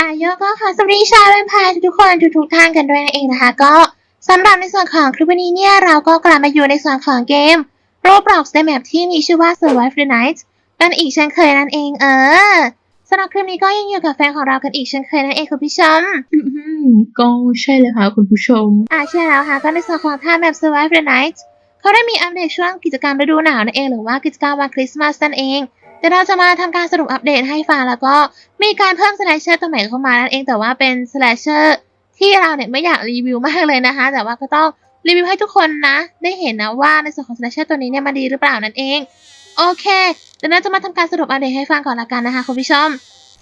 อาโยก็ขอสวัสดีชาวแวมไพร์ทุกๆคนทุกๆท่านกันด้วยนั่นเองนะคะ ก็สำหรับในส่วนของคลิปวันนี้เนี่ย เราก็กลับมาอยู่ในส่วนของเกมโรบล็อกในแมปที่มีชื่อว่า Survive the Night กันอีกเช่นเคยนั่นเองเออสำหรับคลิปนี้ก็ยังอยู่กับแฟนของเรากันอีกเช่นเคยนั่นเองคุณผู้ชมอืมก็ใช่เลยค่ะคุณผู้ชม อ่าใช่แล้วค่ะ ก็ในส่วนของท่าแบบ Survive the Night เขาได้มีอัปเดตช่วงกิจกรรมฤดูหนาวนั่นเองหรือว่ากิจกรรมวันคริสต์มาสนั่นเอง เดี๋ยวเราจะมาทำการสรุปอัปเดตให้ฟังแล้วก็มีการเพิ่มสแลชเชอร์ตัวใหม่เข้ามานั่นเองแต่ว่าเป็นสแลชเชอร์ที่เราเนี่ยไม่อยากรีวิวมากเลยนะคะ แต่ว่าก็ต้องรีวิวให้ทุกคนนะ ได้เห็นนะว่าในส่วนของสแลชเชอร์ตัวนี้เนี่ยมันดีหรือเปล่านั่นเอง โอเคเดี๋ยวเราจะมาทำการสรุปอัปเดตให้ฟังก่อนละกันนะคะคุณผู้ชม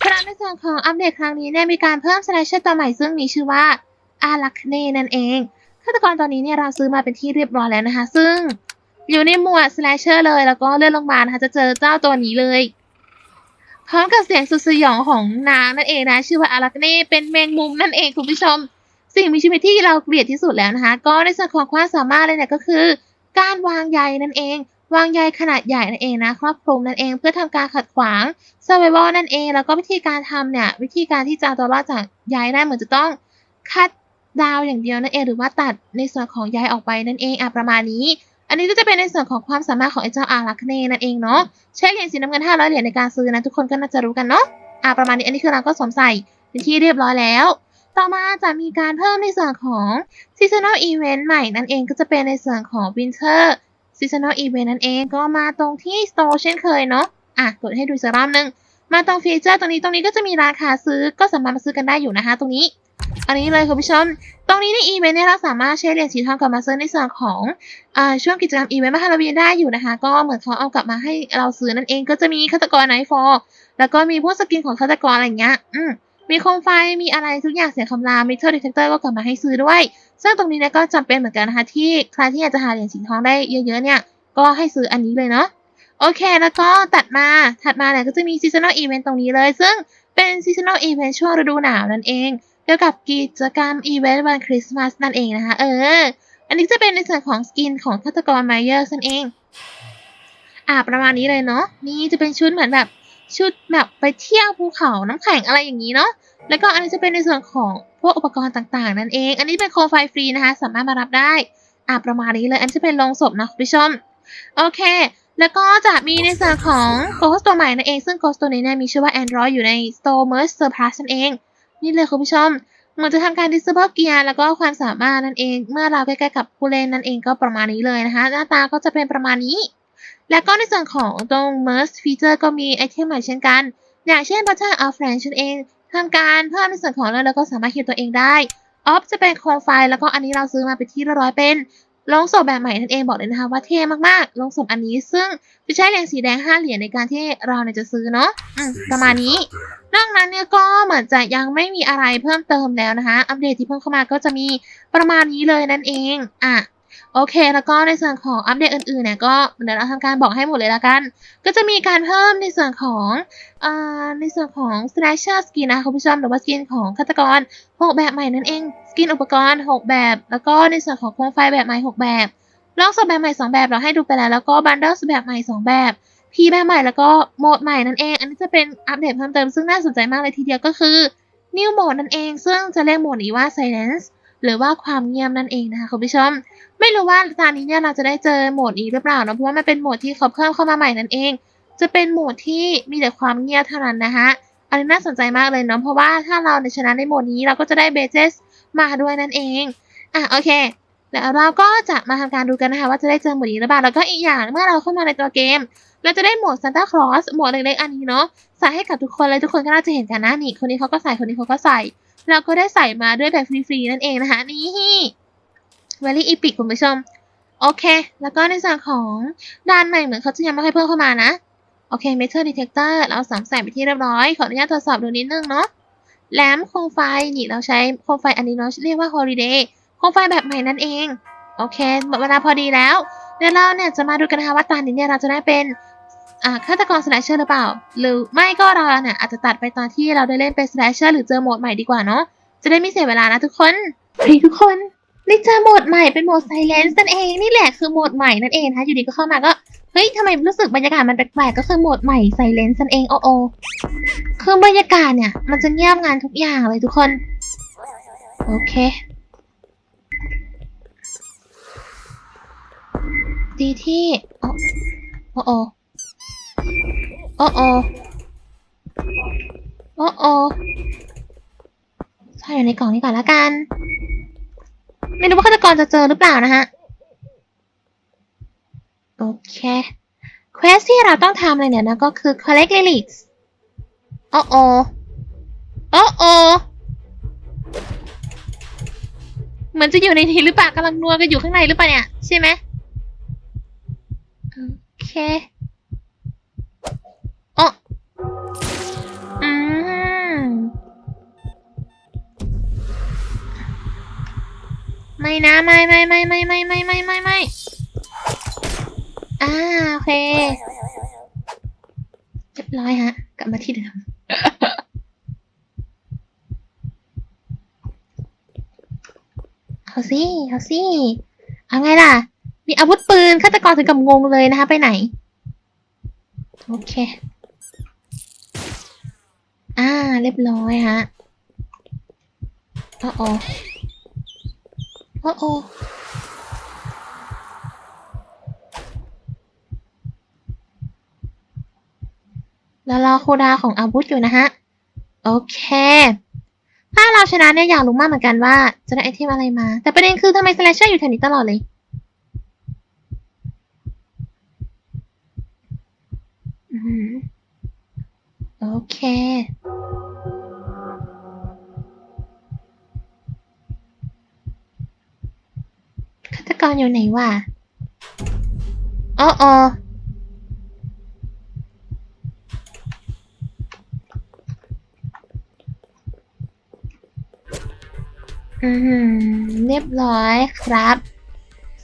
สำหรับในส่วนของอัปเดตครั้งนี้เนี่ยมีการเพิ่มสแลชเชอร์ตัวใหม่ซึ่งมีชื่อว่าอารักเน่นั่นเองฆาตกรตอนนี้เนี่ยเราซื้อมาเป็นที่เรียบร้อยแล้วนะคะ ซึ่ง อยู่ในหมวด slasher เลยแล้วก็เลื่อนลงมานะคะจะเจอเจ้าตัวนี้เลยพร้อมกับเสียงสุดสยองของนางนั่นเองนะชื่อว่าอารักเน่เป็นแมงมุมนั่นเองคุณผู้ชม สิ่งมีชีวิตที่เราเกลียดที่สุดแล้วนะคะก็ในส่วนของความสามารถเลยเนี่ยก็คือ การวางใยนั่นเอง วางใยขนาดใหญ่นั่นเองนะครอบคลุมนั่นเองเพื่อทำการขัดขวาง survival นั่นเองแล้วก็วิธีการทำเนี่ยวิธีการที่จะเอาตัวรอดจากใยได้เหมือนจะต้องคัดดาวอย่างเดียวนั่นเองหรือว่าตัดในส่วนของใยออกไปนั่นเองอะประมาณนี้ อันนี้ก็จะเป็นในส่วนของความสามารถของไอ้เจ้าอารักเน่นั่นเองเนาะใช้เหรียญสีน้ำเงิน500เหรียญในการซื้อนะทุกคนก็น่าจะรู้กันเนาะอ่าประมาณนี้อันนี้คือเราก็สวมใส่เป็นที่เรียบร้อยแล้ว ต่อมาจะมีการเพิ่มในส่วนของ seasonal event ใหม่นั่นเองก็จะเป็นในส่วนของ winter seasonal event นั่นเองก็มาตรงที่ store เช่นเคยเนาะอะกดให้ดูสักรอบนึงมาตรงฟีเจอร์ตรงนี้ตรงนี้ก็จะมีราคาซื้อก็สามารถมาซื้อกันได้อยู่นะคะ ตรงนี้ อันนี้เลยคุณผู้ชม ตรงนี้ในอีเวนต์เนี่ยเราสามารถใช้เหรียญสีทองกลับมาซื้อในส่วนของอช่วงกิจกรรมอีเวนต์มหาลาวีนได้อยู่นะคะ ก็เหมือนเขาเอากลับมาให้เราซื้อนั่นเองก็จะมีฆาตกรไนท์ฟอร์แล้วก็มีพวกสกินของฆาตกรอะไรอย่างเงี้ย อืมมีโคมไฟ มีอะไรทุกอย่างเสียงคำรามมิเตอร์ดีเทคเตอร์ก็กลับมาให้ซื้อด้วย ซึ่งตรงนี้เนี่ยก็จำเป็นเหมือนกันนะคะ ที่ใครที่อยากจะหาเหรียญสีทองได้เยอะๆเนี่ย ก็ให้ซื้ออันนี้เลยเนาะ โอเค แล้วก็ตัดมา ถัดมาเนี่ยก็จะมี seasonal event ตรงนี้เลย ซึ่งเป็น seasonal event ช่วงฤดูหนาวนั่นเอง กี่ยวกับกิจกรรมอีเวนต์วันคริสต์มาสนั่นเองนะคะ เออ อันนี้จะเป็นในส่วนของสกินของฆาตกรไมเยอร์นั่นเอง อ่าประมาณนี้เลยเนาะ นี่จะเป็นชุดเหมือนแบบชุดแบบไปเที่ยวภูเขาน้ำแข็งอะไรอย่างนี้เนาะ แล้วก็อันนี้จะเป็นในส่วนของพวกอุปกรณ์ต่างๆ นั่นเอง อันนี้เป็นโคมไฟฟรีนะคะ สามารถมารับได้ อ่าประมาณนี้เลย อันนี้จะเป็นโรงศพนะคุณผู้ชม โอเค แล้วก็จะมีในส่วนของ Ghost ตัวใหม่นั่นเอง ซึ่ง Ghost ตัวนี้เนี่ยมีชื่อว่า Android อยู่ใน Store Merge Surplus นั่นเอง นี่เลยคุณผู้ชมมันจะทำการ disable gear แล้วก็ความสามารถนั่นเอง เมื่อเราใกล้ๆกับผู้เล่นนั่นเองก็ประมาณนี้เลยนะคะ หน้าตาก็จะเป็นประมาณนี้ แล้วก็ในส่วนของตรง merge feature ก็มีไอเทมใหม่เช่นกัน อย่างเช่น button of friend นั่นเองทำการเพิ่มในส่วนของเลือดแล้วก็สามารถฮิวตัวเองได้ออฟจะเป็นโคมไฟแล้วก็อันนี้เราซื้อมาเป็นที่เรียบร้อยเป็น ลงศพแบบใหม่นั่นเองบอกเลยนะคะว่าเท่มากๆลงศพอันนี้ซึ่งจะใช้เหรียญสีแดง 5 เหรียญในการที่เราเนี่ยจะซื้อเนาะอืมประมาณนี้นอกนั้นเนี่ยก็เหมือนจะยังไม่มีอะไรเพิ่มเติมแล้วนะคะ อัปเดตที่เพิ่มเข้ามาก็จะมีประมาณนี้เลยนั่นเองอะ โอเค แล้วก็ในส่วนของอัปเดตอื่นๆเนี่ยก็เดี๋ยวเราทำการบอกให้หมดเลยละกัน ก็จะมีการเพิ่มในส่วนของอ่าในส่วนของ slasher skin นะคะคุณผู้ชมหรือว่าสกินของฆาตกร 6 แบบใหม่นั่นเอง สกินอุปกรณ์ 6 แบบ แล้วก็ในส่วนของโคมไฟแบบใหม่ 6 แบบลองสแบบใหม่ 2 แบบเราให้ดูไปแล้ว แล้วก็บันเดิลแบบใหม่ 2 แบบพีแบบใหม่แล้วก็โหมดใหม่นั่นเอง อันนี้จะเป็นอัปเดตเพิ่มเติมซึ่งน่าสนใจมากเลยทีเดียวก็คือ New Mode นั่นเอง ซึ่งจะเรียกโหมดนี้ว่า Silence หรือว่าความเงียบนั่นเองนะคะคุณผู้ชม ไม่รู้ว่าตอนนี้เนี่ยเราจะได้เจอโหมดนี้หรือเปล่านอะเพราะว่ามันเป็นโหมดที่เขาเพิ่มเข้ามาใหม่นั่นเอง จะเป็นโหมดที่มีแต่ความเงียบเท่านั้นนะคะอันนี้น่าสนใจมากเลยเนาะเพราะว่าถ้าเราในชนะในโหมดนี้เราก็จะได้เบเจสมาด้วยนั่นเองอะโอเคแล้วเราก็จะมาทำการดูกันนะคะว่าจะได้เจอโหมดนี้หรือเปล่าแล้วก็อีกอย่างเมื่อเราเข้ามาในตัวเกม เราจะได้โหมดซานตาคลอสโหมดเล็กๆอันนี้เนาะใส่ให้กับทุกคนเลยทุกคนก็น่าจะเห็นกันนะนี่คนนี้เขาก็ใส่คนนี้เขาก็ใส่ เราก็ได้ใส่มาด้วยแบบฟรีๆนั่นเองนะคะนี่ very epic คุณผู้ชม โอเค แล้วก็ในส่วนของด้านใหม่เหมือนเขาจะยังไม่ค่อยเพิ่มเข้ามานะ โอเค metal detector เราสามใส่ไปที่เรียบร้อย ขออนุญาตตรวจสอบดูนิดนึงเนาะแลมโคมไฟนี่เราใช้โคมไฟอันนี้เนาะเรียกว่า holiday โคมไฟแบบใหม่นั่นเอง โอเคหมดเวลาพอดีแล้ว เดี๋ยวเราเนี่ยจะมาดูกันนะคะว่าตอนนี้เนี่ยเราจะได้เป็น อ่าฆาตกรสแลชเชอร์หรือเปล่า หรือไม่ก็เราเนี่ยอาจจะตัดไปตอนที่เราได้เล่นเป็นสแลชเชอร์หรือเจอโหมดใหม่ดีกว่าเนาะจะได้ไม่เสียเวลานะทุกคนเฮ้ยทุกคนได้เจอโหมดใหม่เป็นโหมด Silence นั่นเองนี่แหละคือโหมดใหม่นั่นเองนะอยู่ดีก็เข้ามาก็เฮ้ยทำไมรู้สึกบรรยากาศมันแปลกๆก็คือโหมดใหม่ไซเลนซ์นั่นเองโอโอคือบรรยากาศเนี่ย มันจะเงียบงานทุกอย่างเลยทุกคนโอเคดีที่โอ้โอ โอ้โอโอโอโอใส่อยู่ในกล่องนี้ก่อนละกัน ไม่รู้ว่าฆาตกรจะเจอหรือเปล่านะฮะ โอเค เควสที่เราต้องทำเลยเนี่ยนะก็คือ collect relics โอ้โอโอ้โอเหมือนจะอยู่ในนี้หรือเปล่ากำลังนัวกันอยู่ข้างในหรือเปล่าเนี่ย ใช่ไหมโอเค นะไม่ไม่ไม่ไม่ไม่ไม่ไม่ไม่ไม่อ่าโอเคเรียบร้อยฮะ กลับมาที่เดิมเอาสิเอาสิเอาไงล่ะ มีอาวุธปืนฆาตกรถึงกับงงเลยนะคะ ไปไหน โอเค อ่า เรียบร้อยฮะโอ้โอ อ้โอแล้วรอคูดาของอาวุธอยู่นะฮะ โอเค ถ้าเราชนะเนี่ยอยากรู้มากเหมือนกันว่า จะได้ไอเทมอะไรมา แต่ประเด็นคือทำไมสแลชเชอร์อยู่แถวนี้ตลอดเลยอืมโอเค ตกรอยู่ไหนวะอ๋อออืมเรียบร้อยครับ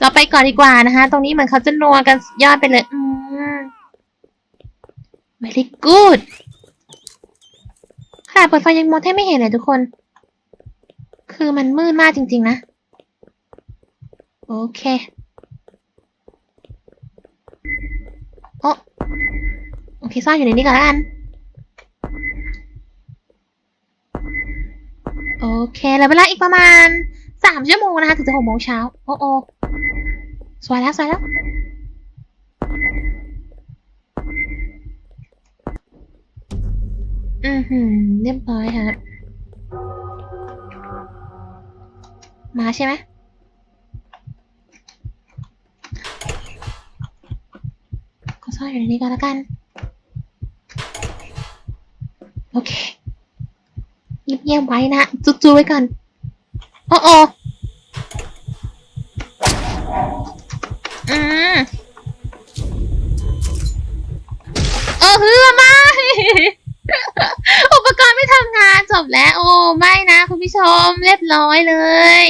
เราไปก่อนดีกว่านะคะ ตรงนี้เหมือนเขาจะนัวกันยอดไปเลย อืม very good ขนาดเปิดไฟยังมองแทบไม่เห็นเลยทุกคน คือมันมืดมากจริง ๆ นะ โอเคโอโอเคซ่อนอยู่ในนี้ก่อนละกัน โอเคแล้วเวลาอีกประมาณสามชั่วโมงนะคะถึงจะหกโมงเช้าโอ้โอสวยแล้วสวยแล้วอือหือเรียบร้อยฮะมาใช่ไหม ซ่อนอยู่ในนี้ก่อนแล้วกัน โอเคเงียบๆไว้นะจุ๊ๆไว้ก่อนโอ้โออืมเออฮือไม่อุปกรณ์ไม่ทำงานจบแล้ว โอ้ไม่นะ คุณผู้ชมเรียบร้อยเลย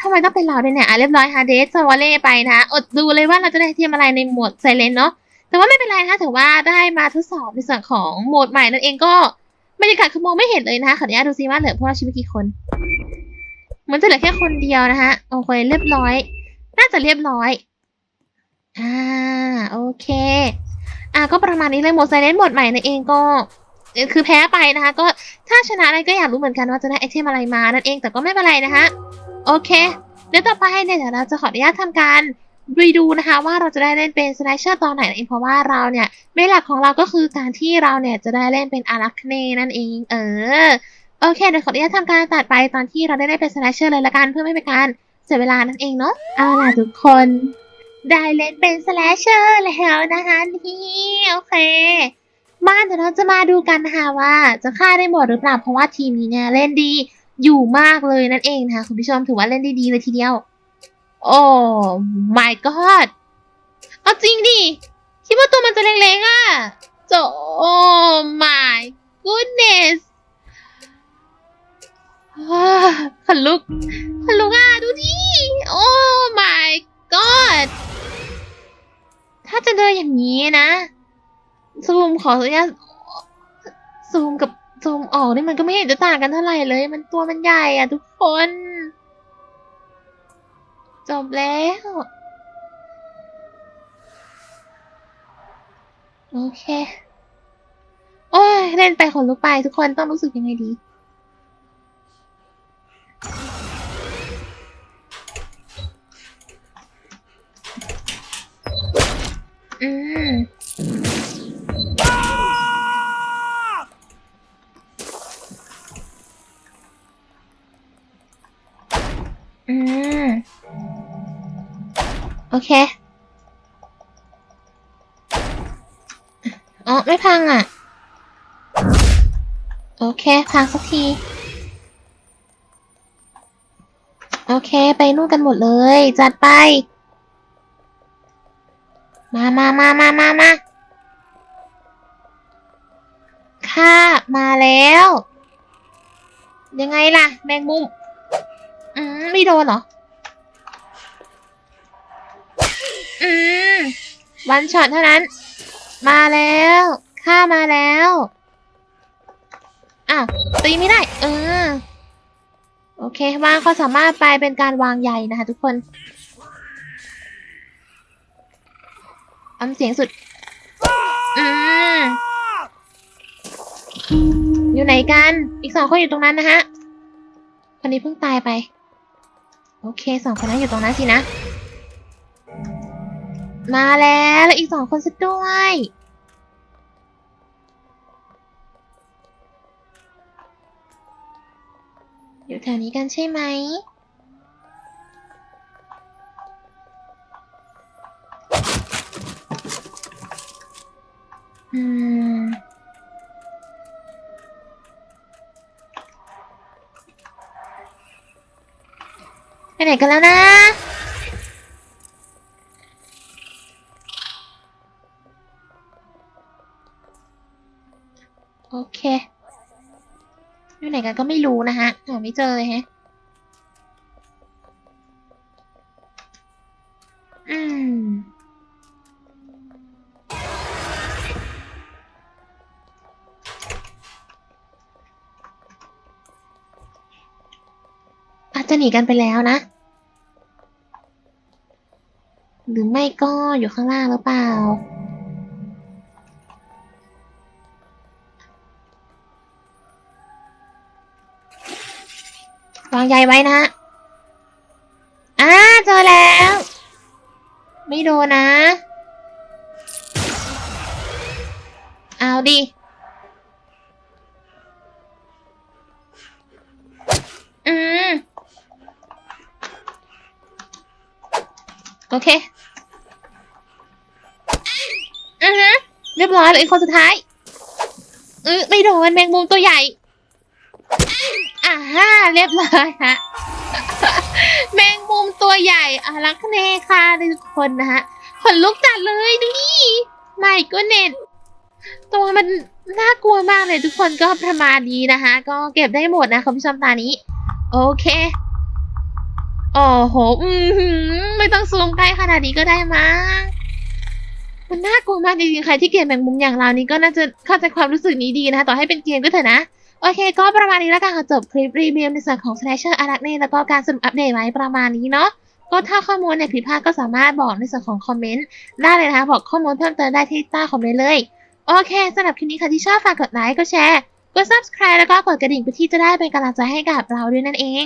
ทำไมต้องเป็นเราด้วยเนี่ยอะเรียบร้อยฮะเดสวอเล่ไปนะ อดดูเลยว่าเราจะได้เทียมอะไรในหมวดไซเลนเนาะ แต่ว่าไม่เป็นไรนะคะถือว่าได้มาทดสอบในส่วนของโหมดใหม่นั่นเองก็บรรยากาศคือมองไม่เห็นเลยนะคะขออนุญาตดูซิว่าเหลือพวกเราชีวิตกี่คนเหมันจะเหลือแค่คนเดียวนะคะโอเคเรียบร้อย น่าจะเรียบร้อยอ่าโอเคอ่าก็ประมาณนี้เลยโหมดไซเลนต์โหมดใหม่นั่นเองก็คือแพ้ไปนะคะ ก็ถ้าชนะอะไรก็อยากรู้เหมือนกันว่าจะได้ไอเทมอะไรมานั่นเองแต่ก็ไม่เป็นไรนะคะโอเค เดี๋ยวต่อไปเนี่ยเดี๋ยวเราจะขออนุญาตทำการ รีดูนะคะว่าเราจะได้เล่นเป็นสไลเชอร์ตอนไหนนั่นเองเพราะว่าเราเนี่ยเมนหลักของเราก็คือการที่เราเนี่ยจะได้เล่นเป็นอารักเนนั่นเอง เออโอเคเดี๋ยวขออนุญาตทำการตัดไปตอนที่เราได้เล่นเป็นสไลเชอร์เลยละกันเพื่อไม่เป็นการเสียเวลานั่นเองเนาะเอาล่ะทุกคนได้เล่นเป็นสแลชเชอร์แล้วนะคะนี่โอเคมาเดี๋ยวเราจะมาดูกันนะคะว่าจะฆ่าได้หมดหรือเปล่าเพราะว่าทีมนี้เนี่ยเล่นดีอยู่มากเลยนั่นเองนะคะคุณผู้ชมถือว่าเล่นได้ดีเลยทีเดียว โอ้ my god เอาจริงดิ คิดว่าตัวมันจะเล็กๆอะโจโอ้ my goodness ว้าขนลุกขนลุกอะดูดิ โอ้ my god ถ้าจะเดินอย่างนี้นะซูมขออนุญาตซูมกับซูมออกนี่มันก็ไม่เห็นจะต่างกันเท่าไหร่เลย มันตัวมันใหญ่อะทุกคน จบแล้ว โอเค โอ้ย เล่นไปขนลุกไปทุกคนต้องรู้สึกยังไงดี อืมอืม เค อ๋อ ไม่พังอะ โอเค พังสักที โอเค ไปนู่นกันหมดเลย จัดไป มามามามามามาค่ะมาแล้ว ยังไงล่ะ แมงมุม อืม ไม่โดนเหรอ อืมวันช็อตเท่านั้น มาแล้วข้ามาแล้วอ้าวตีไม่ได้ เออ โอเควางควาสามารถไปเป็นการวางใหญ่นะคะทุกคนอำเสียงสุด อืมอยู่ไหนกัน อีกสองคนอยู่ตรงนั้นนะฮะคนนี้เพิ่งตายไป โอเคสองคนนั้นอยู่ตรงนั้นสินะ มาแล้วแล้วอีกสองคนซะด้วย อยู่แถวนี้กันใช่ไหม อืม ไปไหนกันแล้วนะ โอเค อยู่ ไหนกันก็ไม่รู้นะฮะหาไม่เจอเลยแฮะอืมอาจจะหนีกันไปแล้วนะ หรือไม่ก็อยู่ข้างล่างหรือเปล่า ใยไว้นะฮะอ่าเจอแล้ว ไม่โดนนะ เอาดิอืมโอเค อือฮะเรียบร้อยเลยอีกคนสุดท้ายอือไม่โดนแมงมุมตัวใหญ่ อ่าฮ่าเรียบร้อยฮะ แมงมุมตัวใหญ่อารักเนค่ะทุกคนนะฮะขนลุกจัดเลยดูนี่ไม่ก็เน็ตตัวมันน่ากลัวมากเลยทุกคนก็ประมาณนี้นะคะก็เก็บได้หมดนะคุณผู้ชมตานี้ โอเคโอ้โหไม่ต้องซูมใกล้ขนาดนี้ก็ได้มั้งมันน่ากลัวมากจริงๆใครที่เกลียดแมงมุมอย่างเรานี่ก็น่าจะเข้าใจความรู้สึกนี้ดีนะคะต่อให้เป็นเกมก็เถอะนะ โอเค ก็ประมาณนี้แล้วกันค่ะจบคลิปรีวิวในส่วนของ Slasher อารักเน่แล้วก็การสรุปอัปเดตไว้ประมาณนี้เนาะก็ถ้าข้อมูลเนี่ยผิดพลาดก็สามารถบอกในส่วนของคอมเมนต์ได้เลยนะคะ บอกข้อมูลเพิ่มเติมได้ที่ใต้คอมเมนต์เลย โอเคสำหรับคลิปนี้ค่ะที่ชอบฝากกดไลค์กดแชร์กด subscribe แล้วก็กดกระดิ่งเพื่อที่จะได้เป็นกำลังใจให้กับเราด้วยนั่นเอง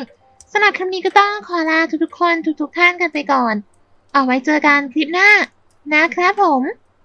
สำหรับคลิปนี้ก็ต้องขอลาทุกๆคนทุกๆท่านกันไปก่อน เอาไว้เจอกันคลิปหน้านะครับผม